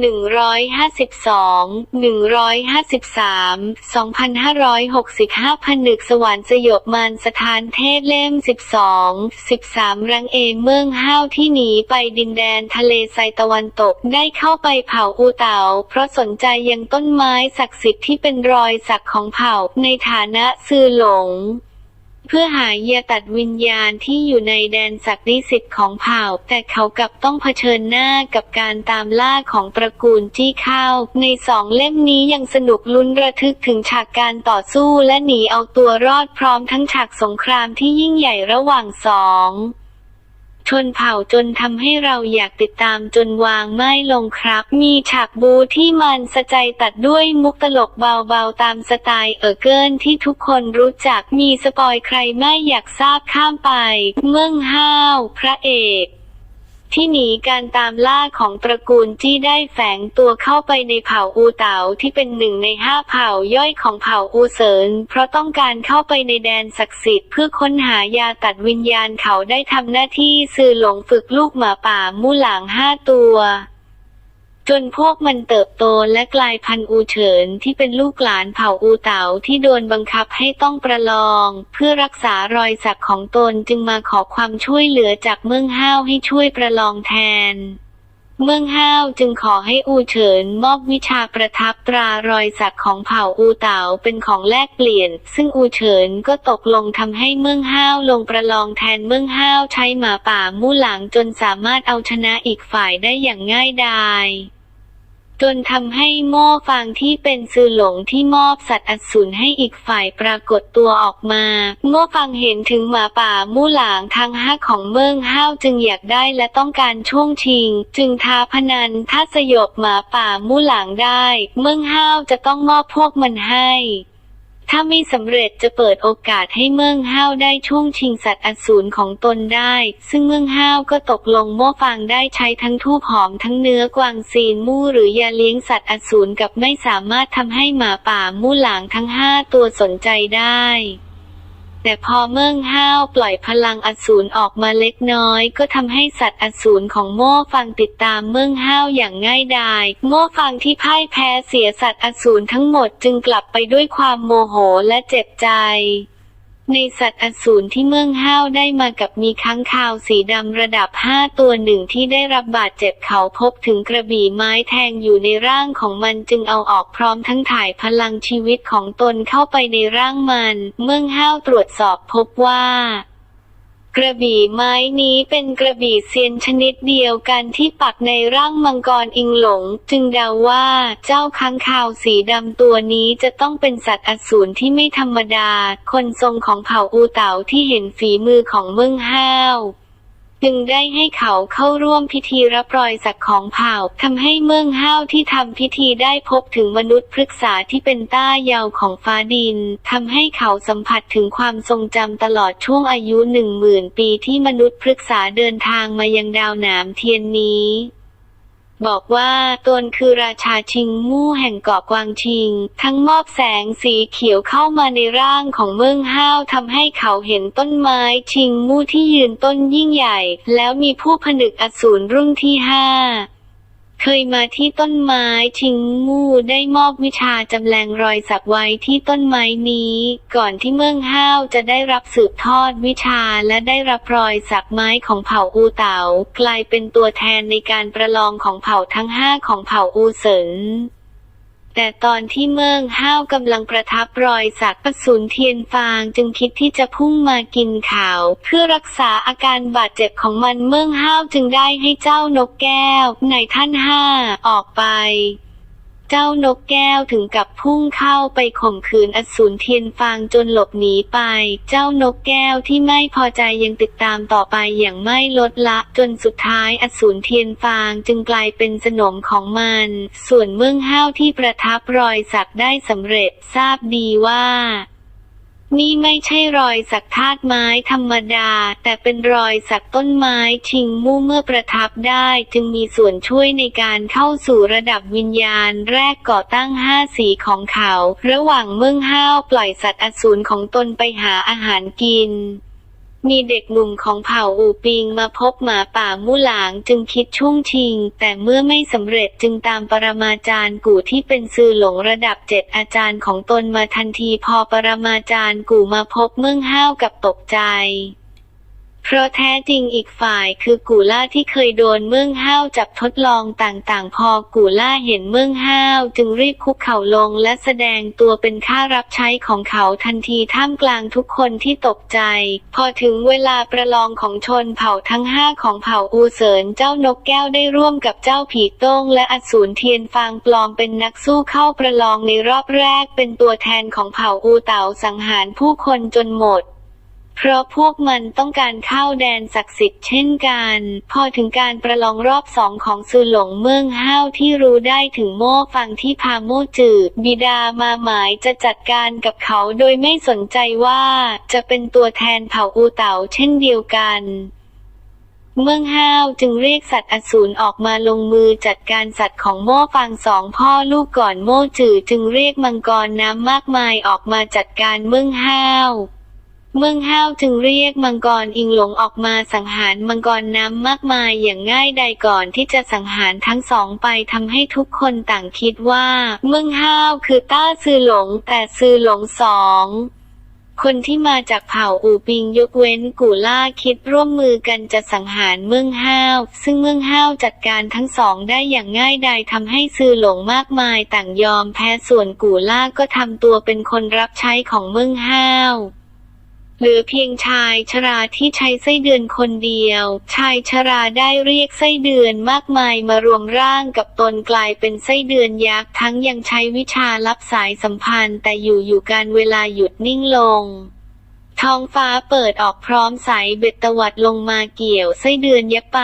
หนึ่งร้อยห้าสิบสองหนึ่งร้อยห้าสิบสามสองพันห้าร้อยหกสิบห้าพันนึกสวรรค์สยบมานสถานเทศเล่มสิบสองสิบสามรังเอเมืองห้าวที่หนีไปดินแดนทะเลทรายตะวันตกได้เข้าไปเผาอูเตาเพราะสนใจยังต้นไม้ศักดิ์สิทธิ์ที่เป็นรอยสักของเผ่าในฐานะซื่อหลง เพื่อหายาตัดวิญญาณที่อยู่ในแดนศักดิ์สิทธิ์ของเผ่า แต่เขากลับต้องเผชิญหน้ากับการตามล่าของตระกูลจี้เข้า ในสองเล่มนี้ยังสนุกลุ้นระทึกถึงฉากการต่อสู้และหนีเอาตัวรอดพร้อมทั้งฉากสงครามที่ยิ่งใหญ่ระหว่างสอง ชนเผ่าจนทำให้เราอยากติดตามจนวางไม่ลงครับ มีฉากบูที่มันสะใจตัดด้วยมุกตลกเบาๆตามสไตล์เออร์เกินที่ทุกคนรู้จักมีสปอยใครไม่อยากทราบข้ามไป เมืองห้าว พระเอก ที่หนีการตามล่าของตระกูลจี้ได้แฝงตัวเข้าไปในเผ่าอูเต๋าที่เป็นหนึ่งในห้าเผ่าย่อยของเผ่าอูเซินเพราะต้องการเข้าไปในแดนศักดิ์สิทธิ์เพื่อค้นหายาตัดวิญญาณเขาได้ทำหน้าที่สื่อหลงฝึกลูกหมาป่ามู่หลางห้าตัว จนพวกมันเติบโตและกลายพันธุ์อูเฉินที่เป็นลูกหลานเผ่าอูเต๋าที่โดนบังคับให้ต้องประลอง เพื่อรักษารอยสักของตนจึงมาขอความช่วยเหลือจากเมืองห้าวให้ช่วยประลองแทน เมืองห้าวจึงขอให้อูเฉินมอบวิชาประทับตรารอยสักของเผ่าอูเต๋าเป็นของแลกเปลี่ยน ซึ่งอูเฉินก็ตกลงทำให้เมืองห้าวลงประลองแทนเมืองห้าวใช้หมาป่ามู่หลางจนสามารถเอาชนะอีกฝ่ายได้อย่างง่ายดาย จนทำให้หม้อฟางที่เป็นซือหลงที่มอบสัตว์อสูรให้อีกฝ่ายปรากฏตัวออกมาหม้อฟางเห็นถึงหมาป่ามู่หลางทางห้าของเมืองห้าวจึงอยากได้และต้องการช่วงชิง จึงท้าพนันถ้าสยบหมาป่ามู่หลางได้ เมืองห้าวจะต้องมอบพวกมันให้ ถ้าไม่สำเร็จจะเปิดโอกาสให้เมืองห้าวได้ช่วงชิงสัตว์อสูรของตนได้ ซึ่งเมืองห้าวก็ตกลงโม่ฟางได้ใช้ทั้งทูบหอมทั้งเนื้อกวางซีนมู่หรือยาเลี้ยงสัตว์อสูรกับไม่สามารถทำให้หมาป่ามู่หลางทั้งห้าตัวสนใจได้ แต่พอเมืองห้าวปล่อยพลังอสูรออกมาเล็กน้อย ก็ทำให้สัตว์อสูรของโม่ฟังติดตามเมืองห้าวอย่างง่ายดาย โม่ฟังที่พ่ายแพ้เสียสัตว์อสูรทั้งหมดจึงกลับไปด้วยความโมโหและเจ็บใจ ในสัตว์อสูรที่เมืองห้าวได้มากับมีค้างคาวสีดำระดับ 5 ตัวหนึ่งที่ได้รับบาดเจ็บเขาพบถึงกระบี่ไม้แทงอยู่ในร่างของมันจึงเอาออกพร้อมทั้งถ่ายพลังชีวิตของตนเข้าไปในร่างมัน เมืองห้าวตรวจสอบพบว่า กระบี่ไม้นี้เป็นกระบี่เซียนชนิดเดียวกันที่ปักในร่างมังกรอิงหลง จึงเดาว่าเจ้าค้างคาวสีดำตัวนี้จะต้องเป็นสัตว์อสูรที่ไม่ธรรมดา คนทรงของเผ่าอูเต๋าที่เห็นฝีมือของเมืองห้าว จึงได้ให้เขาเข้าร่วมพิธีรับรอยสักของเผ่าทำให้เมืองห้าวที่ทำพิธีได้พบถึงมนุษย์พฤกษาที่เป็นต้ายาวของฟ้าดินทำให้เขาสัมผัสถึงความทรงจำตลอดช่วงอายุหนึ่งหมื่นปีที่มนุษย์พฤกษาเดินทางมายังดาวหนามเทียนนี้ บอกว่าตนคือราชาชิงมู่แห่งเกาะกวางชิง ทั้งมอบแสงสีเขียวเข้ามาในร่างของเมืองห้าวทำให้เขาเห็นต้นไม้ชิงมู่ที่ยืนต้นยิ่งใหญ่ แล้วมีผู้ผนึกอสูรรุ่งที่ห้า เคยมาที่ต้นไม้ชิงมูได้มอบวิชาจำแรงรอยสักไว้ที่ต้นไม้นี้ ก่อนที่เมืองห้าวจะได้รับสืบทอดวิชาและได้รับรอยสักไม้ของเผ่าอูเต๋ากลายเป็นตัวแทนในการประลองของเผ่าทั้งห้าของเผ่าอูเซิน แต่ตอนที่เมืองห้าวกำลังประทับรอยสักกระสุนเทียนฟางจึงคิดที่จะพุ่งมากินข่าวเพื่อรักษาอาการบาดเจ็บของมันเมืองห้าวจึงได้ให้เจ้านกแก้วในท่านห้าออกไป เจ้านกแก้วถึงกับพุ่งเข้าไปข่มขืนอสูรเทียนฟางจนหลบหนีไป เจ้านกแก้วที่ไม่พอใจยังติดตามต่อไปอย่างไม่ลดละ จนสุดท้ายอสูรเทียนฟางจึงกลายเป็นสนมของมัน ส่วนเมืองห้าวที่ประทับรอยสักได้สำเร็จทราบดีว่า นี่ไม่ใช่รอยสักธาตุไม้ธรรมดา แต่เป็นรอยสักต้นไม้ชิงมู่เมื่อประทับได้ จึงมีส่วนช่วยในการเข้าสู่ระดับวิญญาณแรกก่อตั้งห้าสีของเขา ระหว่างเมืองห้าวปล่อยสัตว์อสูรของตนไปหาอาหารกิน มีเด็กหนุ่มของเผ่าอูปิงมาพบหมาป่ามู่หลางจึงคิดช่วงชิง แต่เมื่อไม่สำเร็จจึงตามปรมาจารย์กู่ที่เป็นซือหลงระดับเจ็ดอาจารย์ของตนมาทันทีพอปรมาจารย์กู่มาพบเมืองห้าวกับตกใจ เพราะแท้จริงอีกฝ่ายคือกูล่าที่เคยโดนเมืองห้าวจับทดลองต่างๆ พอกูล่าเห็นเมืองห้าวจึงรีบคุกเข่าลงและแสดงตัวเป็นข้ารับใช้ของเขาทันทีท่ามกลางทุกคนที่ตกใจ พอถึงเวลาประลองของชนเผ่าทั้งห้าของเผ่าอูเสินเจ้านกแก้วได้ร่วมกับเจ้าผีโต้งและอสูรเทียนฟางปลอมเป็นนักสู้เข้าประลองในรอบแรกเป็นตัวแทนของเผ่าอูเต๋าสังหารผู้คนจนหมด เพราะพวกมันต้องการเข้าแดนศักดิ์สิทธิ์เช่นกัน พอถึงการประลองรอบสองของซือหลงเมืองห้าวที่รู้ได้ถึงโม่ฟังที่พาโม่จืดบิดามาหมายจะจัดการกับเขาโดยไม่สนใจว่าจะเป็นตัวแทนเผ่าอูเต๋าเช่นเดียวกันเมืองห้าวจึงเรียกสัตว์อสูรออกมาลงมือจัดการสัตว์ของโม่ฟังสองพ่อลูกก่อนโม่จืดจึงเรียกมังกรน้ำมากมายออกมาจัดการเมืองห้าว เมืองห้าวจึงเรียกมังกรอิงหลงออกมาสังหารมังกรน้ำมากมายอย่างง่ายใดก่อนที่จะสังหารทั้งสองไปทำให้ทุกคนต่างคิดว่า เมืองห้าวคือต้าซือหลงแต่ซือหลงสองคนที่มาจากเผ่าอูปิงยกเว้นกูล่าคิดร่วมมือกันจะสังหารเมืองห้าว ซึ่งเมืองห้าวจัดการทั้งสองได้อย่างง่ายดายทำให้ซือหลงมากมายต่างยอมแพ้ส่วนกูล่าก็ทำตัวเป็นคนรับใช้ของเมืองห้าว หลือเพียงชายชราที่ใช้ไส้เดือนคนเดียว ชายชราได้เรียกไส้เดือนมากมายมารวมร่างกับตนกลายเป็นไส้เดือนยักษ์ทั้งยังใช้วิชารับสายสัมพันธ์ แต่อยู่อยู่การเวลาหยุดนิ่งลง ท้องฟ้าเปิดออกพร้อมสายเบ็ดตวัดลงมาเกี่ยวไส้เดือนยับไป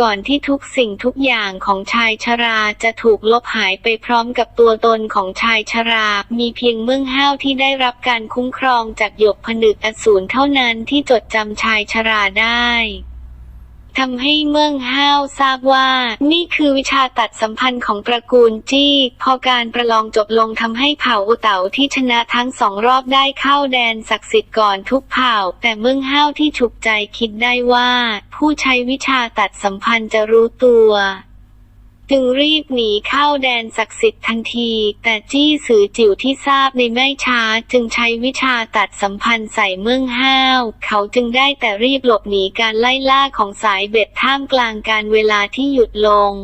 ก่อนที่ทุกสิ่งทุกอย่างของชายชราจะถูกลบหายไปพร้อมกับตัวตนของชายชรา มีเพียงเมืองห้าวที่ได้รับการคุ้มครองจากหยกผนึกอสูรเท่านั้นที่จดจำชายชราได้ ทำให้เมืองห้าวทราบว่า นี่คือวิชาตัดสัมพันธ์ของตระกูลจี้ พอการประลองจบลงทำให้เผ่าอุเต๋าที่ชนะทั้งสองรอบได้เข้าแดนศักดิ์สิทธิ์ก่อนทุกเผ่า แต่เมืองห้าวที่ฉุกใจคิดได้ว่า ผู้ใช้วิชาตัดสัมพันธ์จะรู้ตัว จึงรีบหนีเข้าแดนศักดิ์สิทธิ์ทันที แต่จี้สือจิ๋วที่ทราบในไม่ช้าจึงใช้วิชาตัดสัมพันธ์ใส่เมืองห้าว เขาจึงได้แต่รีบหลบหนีการไล่ล่าของสายเบ็ดท่ามกลางการเวลาที่หยุดลง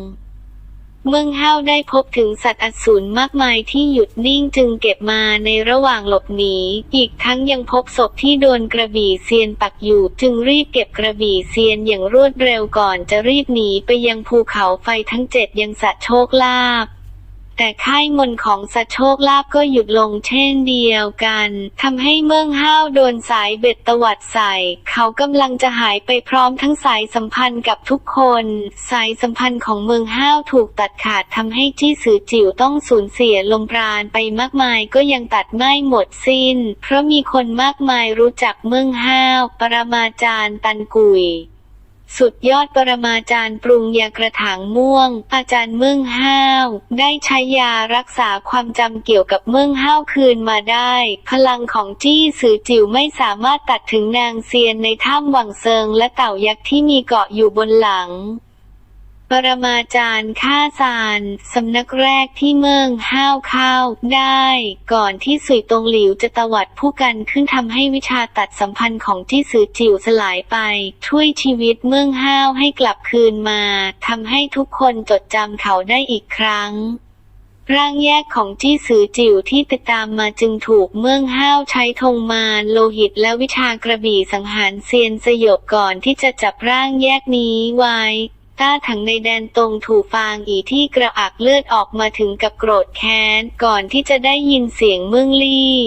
เมืองห้าวได้พบถึงสัตว์อสูรมากมายที่หยุดนิ่งจึงเก็บมาในระหว่างหลบหนี อีกทั้งยังพบศพที่โดนกระบี่เซียนปักอยู่ จึงรีบเก็บกระบี่เซียนอย่างรวดเร็วก่อนจะรีบหนีไปยังภูเขาไฟทั้งเจ็ดยังสัตว์โชคลาภ แต่ค่ายมนของสัโชคลาภก็หยุดลงเช่นเดียวกันทำให้เมืองห้าวโดนสายเบ็ดตวัดใส่ เขากำลังจะหายไปพร้อมทั้งสายสัมพันธ์กับทุกคน สายสัมพันธ์ของเมืองห้าวถูกตัดขาดทำให้จี้สือจิ๋วต้องสูญเสียลมปราณไปมากมายก็ยังตัดไม่หมดสิ้น เพราะมีคนมากมายรู้จักเมืองห้าว ปรมาจารย์ตันกุย สุดยอดปรมาจารย์ปรุงยากระถางม่วง อาจารย์เมืองห้าว ได้ใช้ยารักษาความจำเกี่ยวกับเมืองห้าวคืนมาได้ พลังของจี้สือจิ๋วไม่สามารถตัดถึงนางเซียนในถ้ำหวังเซิงและเต่ายักษ์ที่มีเกาะอยู่บนหลัง ปรมาจารย์ฆ่าซานสำนักแรกที่เมืองห้าวเข้าได้ ก่อนที่สุยตงหลิวจะตวัดผู้กันขึ้นทำให้วิชาตัดสัมพันธ์ของจี้สือจิ๋วสลายไป ช่วยชีวิตเมืองห้าวให้กลับคืนมาทำให้ทุกคนจดจำเขาได้อีกครั้งร่างแยกของจี้สือจิ๋วที่ติดตามมาจึงถูกเมืองห้าวใช้ธงมารโลหิตและวิชากระบี่สังหารเซียนสยบก่อนที่จะจับร่างแยกนี้ไว้ ต้าถังในแดนตรงถูฟางอีที่กระอักเลือดออกมาถึงกับโกรธแค้น ก่อนที่จะได้ยินเสียงเมืองลี่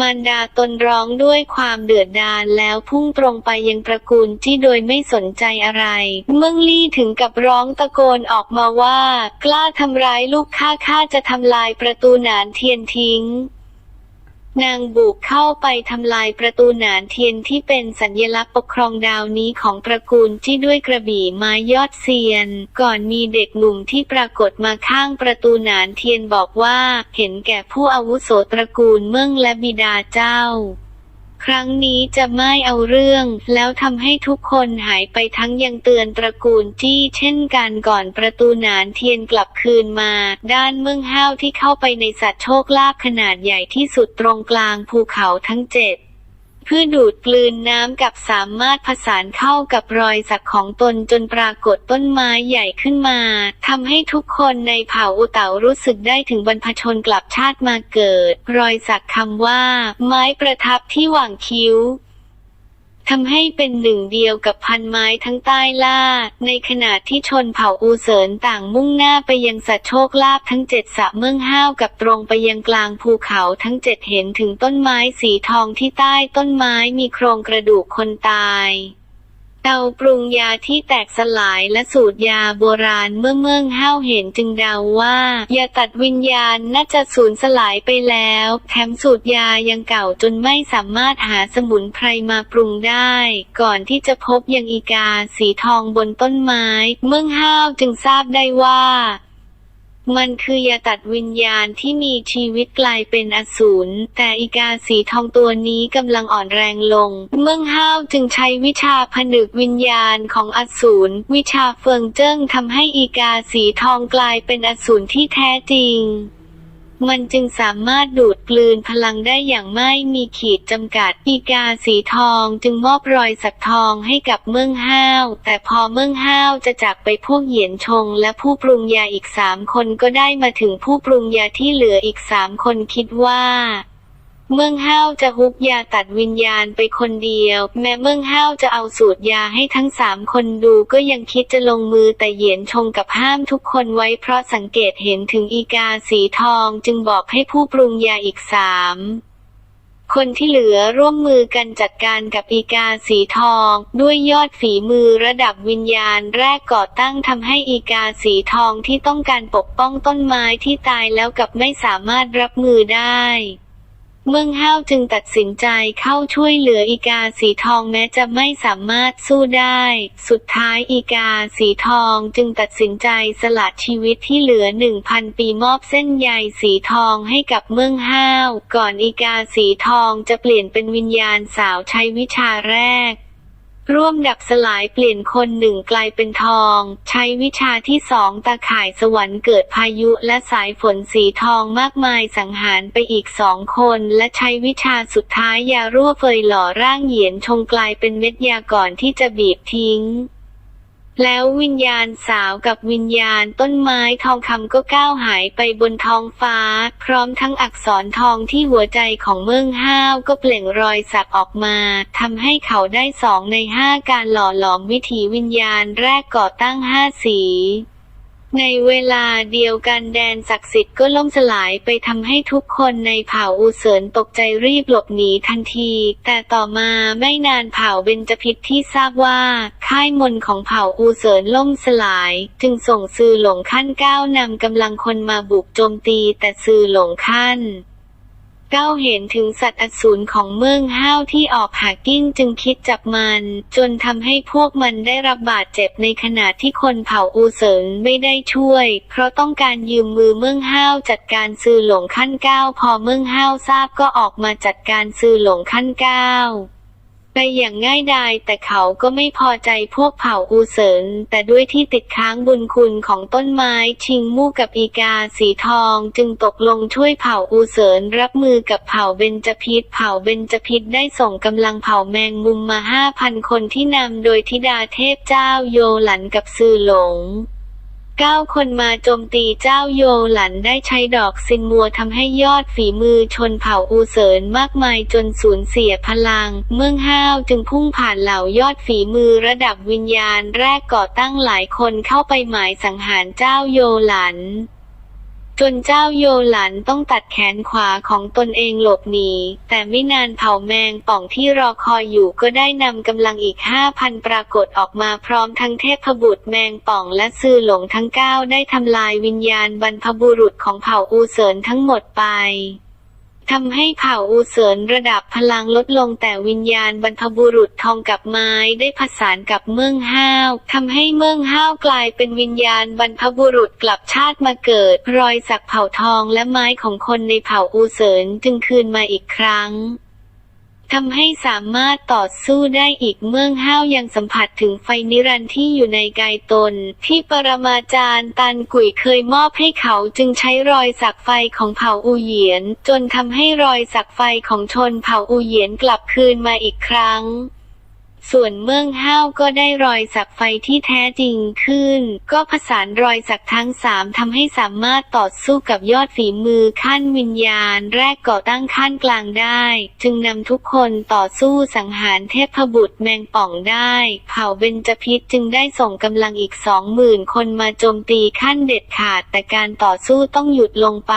มารดาตนร้องด้วยความเดือดดาลแล้วพุ่งตรงไปยังตระกูลที่โดยไม่สนใจอะไร เมืองลี่ถึงกับร้องตะโกนออกมาว่า กล้าทำร้ายลูกข้าข้าจะทำลายประตูหนานเทียนทิ้ง นางบุกเข้าไปทำลายประตูหนานเทียนที่เป็นสัญลักษณ์ปกครองดาวนี้ของตระกูลที่ด้วยกระบี่ไม้ยอดเซียน ก่อนมีเด็กหนุ่มที่ปรากฏมาข้างประตูหนานเทียนบอกว่า เห็นแก่ผู้อาวุโสตระกูลเมืองและบิดาเจ้า ครั้งนี้จะไม่เอาเรื่อง แล้วทำให้ทุกคนหายไปทั้งยังเตือนตระกูลจี้เช่นกันก่อนประตูหนานเทียนกลับคืนมา ด้านเมืองห้าวที่เข้าไปในสัตว์โชคลาภขนาดใหญ่ที่สุดตรงกลางภูเขาทั้งเจ็ด เพื่อดูดกลืนน้ำกับสามารถผสานเข้ากับรอยสักของตนจนปรากฏต้นไม้ใหญ่ขึ้นมาทำให้ทุกคนในเผ่าอุเตารู้สึกได้ถึงบรรพชนกลับชาติมาเกิด รอยสักคำว่า ไม้ประทับที่หว่างคิ้ว ทำให้เป็นหนึ่งเดียวกับพันไม้ทั้งใต้ล่า ในขณะที่ชนเผ่าอูเสินต่างมุ่งหน้าไปยังสัตว์โชคลาภทั้งเจ็ดสะเมืองห้าวกับตรงไปยังกลางภูเขาทั้งเจ็ดเห็นถึงต้นไม้สีทองที่ใต้ต้นไม้มีโครงกระดูกคนตาย เตาปรุงยาที่แตกสลายและสูตรยาโบราณเมื่อเมืองห้าวเห็นจึงเดาว่า ยาตัดวิญญาณน่าจะสูญสลายไปแล้ว แถมสูตรยายังเก่าจนไม่สามารถหาสมุนไพรมาปรุงได้ ก่อนที่จะพบยังอีกาสีทองบนต้นไม้ เมืองห้าวจึงทราบได้ว่า มันคือยาตัดวิญญาณที่มีชีวิตกลายเป็นอสูร แต่อีกาสีทองตัวนี้กำลังอ่อนแรงลง เมืองห้าวจึงใช้วิชาผนึกวิญญาณของอสูร วิชาเฟิงเจิ้งทำให้อีกาสีทองกลายเป็นอสูรที่แท้จริง มันจึงสามารถดูดกลืนพลังได้อย่างไม่มีขีดจำกัด อีกาสีทองจึงมอบรอยสักทองให้กับเมืองห้าว แต่พอเมืองห้าวจะจากไปพวกเหยียนชงและผู้ปรุงยาอีกสามคนก็ได้มาถึงผู้ปรุงยาที่เหลืออีกสามคนคิดว่า เมืองห้าวจะฮุบยาตัดวิญญาณไปคนเดียว แม้เมืองห้าวจะเอาสูตรยาให้ทั้งสามคนดูก็ยังคิดจะลงมือแต่เหยียนชงกับห้ามทุกคนไว้เพราะสังเกตเห็นถึงอีกาสีทองจึงบอกให้ผู้ปรุงยาอีกสามคนที่เหลือร่วมมือกันจัดการกับอีกาสีทอง ด้วยยอดฝีมือระดับวิญญาณแรกก่อตั้งทำให้อีกาสีทองที่ต้องการปกป้องต้นไม้ที่ตายแล้วกับไม่สามารถรับมือได้ เมืองห้าวจึงตัดสินใจเข้าช่วยเหลืออีกาสีทองแม้จะไม่สามารถสู้ได้ สุดท้ายอีกาสีทองจึงตัดสินใจสละชีวิตที่เหลือหนึ่งพันปีมอบเส้นใยสีทองให้กับเมืองห้าว ก่อนอีกาสีทองจะเปลี่ยนเป็นวิญญาณสาวใช้วิชาแรก ร่วมดับสลายเปลี่ยนคนหนึ่งกลายเป็นทอง ใช้วิชาที่สองตาข่ายสวรรค์เกิดพายุและสายฝนสีทองมากมายสังหารไปอีกสองคน และใช้วิชาสุดท้ายยารั่วเฟยหล่อร่างเหยียนชงกลายเป็นเม็ดยาก่อนที่จะบีบทิ้ง แล้ววิญญาณสาวกับวิญญาณต้นไม้ทองคำก็ก้าวหายไปบนท้องฟ้า พร้อมทั้งอักษรทองที่หัวใจของเมืองห้าวก็เปล่งรอยสักออกมาทำให้เขาได้สองในห้าการหล่อหลอมวิถีวิญญาณแรกก่อตั้งห้าสี ในเวลาเดียวกันแดนศักดิ์สิทธิ์ก็ล่มสลายไปทำให้ทุกคนในเผ่าอูเสินตกใจรีบหลบหนีทันที แต่ต่อมาไม่นานเผ่าเบญจพิษที่ทราบว่าค่ายมนของเผ่าอูเสินล่มสลาย จึงส่งซือหลงขั้นก้าวนำกำลังคนมาบุกโจมตีแต่ซือหลงขั้น เก้าเห็นถึงสัตว์อสูรของเมืองห้าวที่ออกหากิ้งจึงคิดจับมัน จนทำให้พวกมันได้รับบาดเจ็บในขณะที่คนเผ่าอูเสิงไม่ได้ช่วย เพราะต้องการยืมมือเมืองห้าวจัดการซื้อหลงขั้นเก้าพอเมืองห้าวทราบก็ออกมาจัดการซื้อหลงขั้นเก้า ไปอย่างง่ายดายแต่เขาก็ไม่พอใจพวกเผ่าอูเสินแต่ด้วยที่ติดค้างบุญคุณของต้นไม้ชิงมู่กับอีกาสีทองจึงตกลงช่วยเผ่าอูเสินรับมือกับเผ่าเบญจพิษเผ่าเบญจพิษได้ส่งกำลังเผ่าแมงมุมมาห้าพันคนที่นำโดยธิดาเทพเจ้าโยหลันกับซือหลง เก้าคนมาโจมตีเจ้าโยหลันได้ใช้ดอกซินมัวทำให้ยอดฝีมือชนเผ่าอูเสินมากมายจนสูญเสียพลัง เมืองห้าวจึงพุ่งผ่านเหล่ายอดฝีมือระดับวิญญาณแรกก่อตั้งหลายคนเข้าไปหมายสังหารเจ้าโยหลัน จนเจ้าโยหลันต้องตัดแขนขวาของตนเองหลบหนี แต่ไม่นานเผ่าแมงป่องที่รอคอยอยู่ก็ได้นำกำลังอีกห้าพันปรากฏออกมาพร้อมทั้งเทพบุตรแมงป่องและซื่อหลงทั้งเก้าได้ทำลายวิญญาณบรรพบุรุษของเผ่าอูเสินทั้งหมดไป ทำให้เผ่าอูเสินระดับพลังลดลงแต่วิญญาณบรรพบุรุษทองกับไม้ได้ผสานกับเมืองห้าวทำให้เมืองห้าวกลายเป็นวิญญาณบรรพบุรุษกลับชาติมาเกิด รอยสักเผ่าทองและไม้ของคนในเผ่าอูเสินจึงคืนมาอีกครั้ง ทำให้สามารถต่อสู้ได้อีกเมื่องห้าวยังสัมผัสถึงไฟนิรันดร์ที่อยู่ในกายตน ที่ปรมาจารย์ตันกุยเคยมอบให้เขาจึงใช้รอยสักไฟของเผ่าอูเหยียน จนทำให้รอยสักไฟของชนเผ่าอูเหยียนกลับคืนมาอีกครั้ง ส่วนเมืองห้าวก็ได้รอยสักไฟที่แท้จริงขึ้น ก็ผสานรอยสักทั้งสามทำให้สามารถต่อสู้กับยอดฝีมือขั้นวิญญาณ แรกก่อตั้งขั้นกลางได้ จึงนำทุกคนต่อสู้สังหารเทพบุตรแมงป่องได้ เผ่าเบญจพิษจึงได้ส่งกำลังอีกสองหมื่นคนมาโจมตีขั้นเด็ดขาดแต่การต่อสู้ต้องหยุดลงไป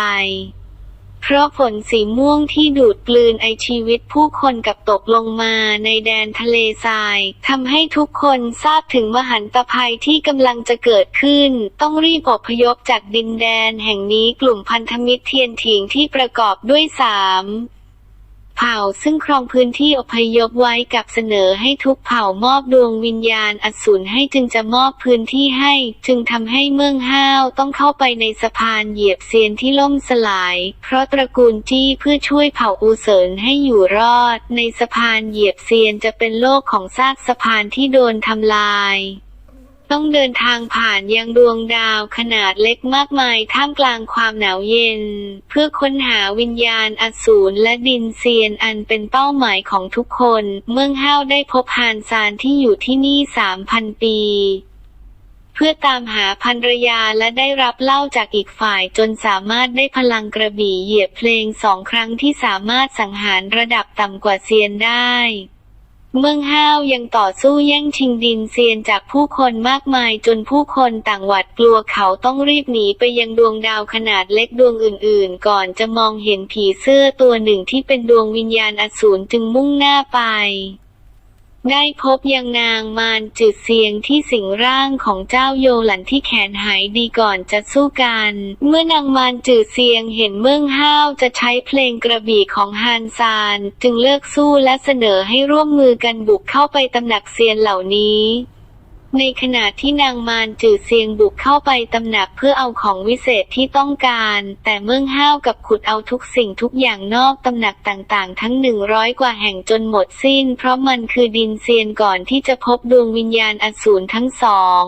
เพราะฝนสีม่วงที่ดูดกลืนไอชีวิตผู้คนกับตกลงมาในแดนทะเลทรายทำให้ทุกคนทราบถึงมหันตภัยที่กำลังจะเกิดขึ้น ต้องรีบอพยพจากดินแดนแห่งนี้กลุ่มพันธมิตรเทียนถิงที่ประกอบด้วยสาม เผ่าซึ่งครองพื้นที่อพยพไว้กับเสนอให้ทุกเผ่ามอบดวงวิญญาณอสูรให้จึงจะมอบพื้นที่ให้ จึงทำให้เมืองห้าวต้องเข้าไปในสะพานเหยียบเซียนที่ล่มสลาย เพราะตระกูลจี้เพื่อช่วยเผ่าอูเซินให้อยู่รอด ในสะพานเหยียบเซียนจะเป็นโลกของซากสะพานที่โดนทำลาย ต้องเดินทางผ่านยังดวงดาวขนาดเล็กมากมายท่ามกลางความหนาวเย็น เพื่อค้นหาวิญญาณอสูรและดินเซียนอันเป็นเป้าหมายของทุกคน เมืองห้าวได้พบฮานซานที่อยู่ที่นี่สามพันปีเพื่อตามหาภรรยาและได้รับเล่าจากอีกฝ่ายจนสามารถได้พลังกระบี่เหยียบเพลงสองครั้งที่สามารถสังหารระดับต่ำกว่าเซียนได้ เมืองห้าวยังต่อสู้แย่งชิงดินเซียนจากผู้คนมากมายจนผู้คนต่างหวาดกลัวเขาต้องรีบหนีไปยังดวงดาวขนาดเล็กดวงอื่นๆ ก่อนจะมองเห็นผีเสื้อตัวหนึ่งที่เป็นดวงวิญญาณอสูรจึงมุ่งหน้าไป ได้พบยังนางมารจืดเสียงที่สิงร่างของเจ้าโยหลันที่แขนหายดีก่อนจะสู้กัน เมื่อนางมารจืดเสียงเห็นเมืองห้าวจะใช้เพลงกระบี่ของฮานซาน จึงเลิกสู้และเสนอให้ร่วมมือกันบุกเข้าไปตำหนักเซียนเหล่านี้ ในขณะที่นางมารจือเซียงบุกเข้าไปตำหนักเพื่อเอาของวิเศษที่ต้องการ แต่เมืองห้าวกับขุดเอาทุกสิ่งทุกอย่างนอกตำหนักต่างๆ ทั้งหนึ่งร้อยกว่าแห่งจนหมดสิ้น เพราะมันคือดินเซียนก่อนที่จะพบดวงวิญญาณอสูรทั้งสอง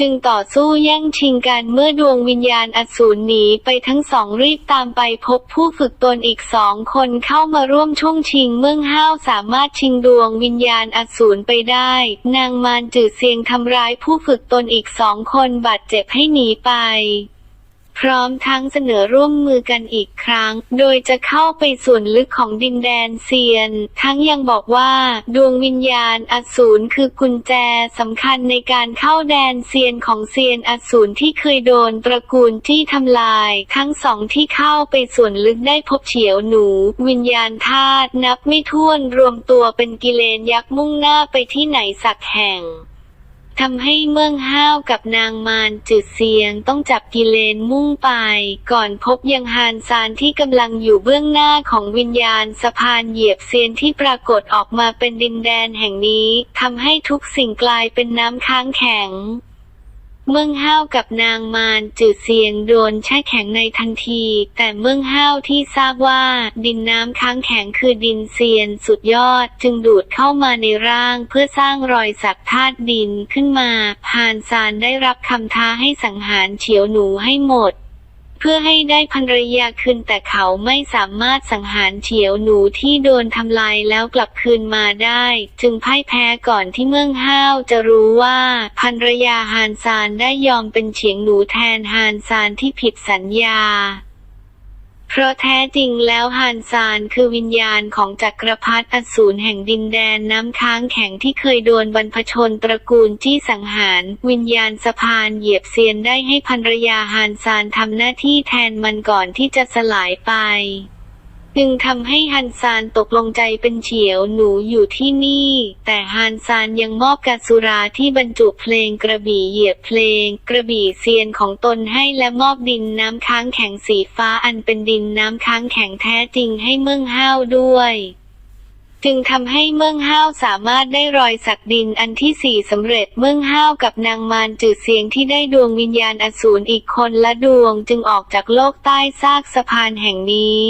จึงต่อสู้แย่งชิงกันเมื่อดวงวิญญาณอสูรหนีไปทั้งสองรีบตามไปพบผู้ฝึกตนอีกสองคนเข้ามาร่วมช่วงชิงเมืองห้าวสามารถชิงดวงวิญญาณอสูรไปได้ นางมารจือเสียงทำร้ายผู้ฝึกตนอีกสองคนบาดเจ็บให้หนีไป พร้อมทั้งเสนอร่วมมือกันอีกครั้ง โดยจะเข้าไปส่วนลึกของดินแดนเซียน ทั้งยังบอกว่า ดวงวิญญาณอสูรคือกุญแจสำคัญในการเข้าแดนเซียนของเซียนอสูรที่เคยโดนตระกูลที่ทำลาย ทั้งสองที่เข้าไปส่วนลึกได้พบเฉียวหนู วิญญาณธาตุนับไม่ถ้วนรวมตัวเป็นกิเลนยักษ์มุ่งหน้าไปที่ไหนสักแห่ง ทำให้เมืองห้าวกับนางมารจืดเสียงต้องจับกิเลนมุ่งไป ก่อนพบยังฮานซานที่กำลังอยู่เบื้องหน้าของวิญญาณสะพานเหยียบเซียนที่ปรากฏออกมาเป็นดินแดนแห่งนี้ทำให้ทุกสิ่งกลายเป็นน้ำค้างแข็ง เมืองห้าวกับนางมารจืดเสียงโดนแช่แข็งในทันที แต่เมืองห้าวที่ทราบว่า ดินน้ำค้างแข็งคือดินเซียนสุดยอด จึงดูดเข้ามาในร่างเพื่อสร้างรอยสักธาตุดินขึ้นมา พานซานได้รับคำท้าให้สังหารเฉียวหนูให้หมด เพื่อให้ได้ภรรยาคืนแต่เขาไม่สามารถสังหารเฉียวหนูที่โดนทำลายแล้วกลับคืนมาได้ จึงพ่ายแพ้ก่อนที่เมืองห้าวจะรู้ว่าภรรยาฮานซานได้ยอมเป็นเฉียงหนูแทนฮานซานที่ผิดสัญญา เพราะแท้จริงแล้วฮานซานคือวิญญาณของจักรพรรดิอสูรแห่งดินแดนน้ำค้างแข็งที่เคยโดนบรรพชนตระกูลที่สังหาร วิญญาณสะพานเหยียบเซียนได้ให้ภรรยาฮานซานทำหน้าที่แทนมันก่อนที่จะสลายไป จึงทำให้ฮันซานตกลงใจเป็นเฉียวหนูอยู่ที่นี่ แต่ฮันซานยังมอบกาสุราที่บรรจุเพลงกระบี่เหยียบเพลง กระบี่เซียนของตนให้และมอบดินน้ำค้างแข็งสีฟ้าอันเป็นดินน้ำค้างแข็งแท้จริงให้เมืองห้าวด้วยจึงทำให้เมืองห้าวสามารถได้รอยสักดินอันที่สี่สำเร็จเมืองห้าวกับนางมารจืดเสียงที่ได้ดวงวิญญาณอสูรอีกคนละดวงจึงออกจากโลกใต้ซากสะพานแห่งนี้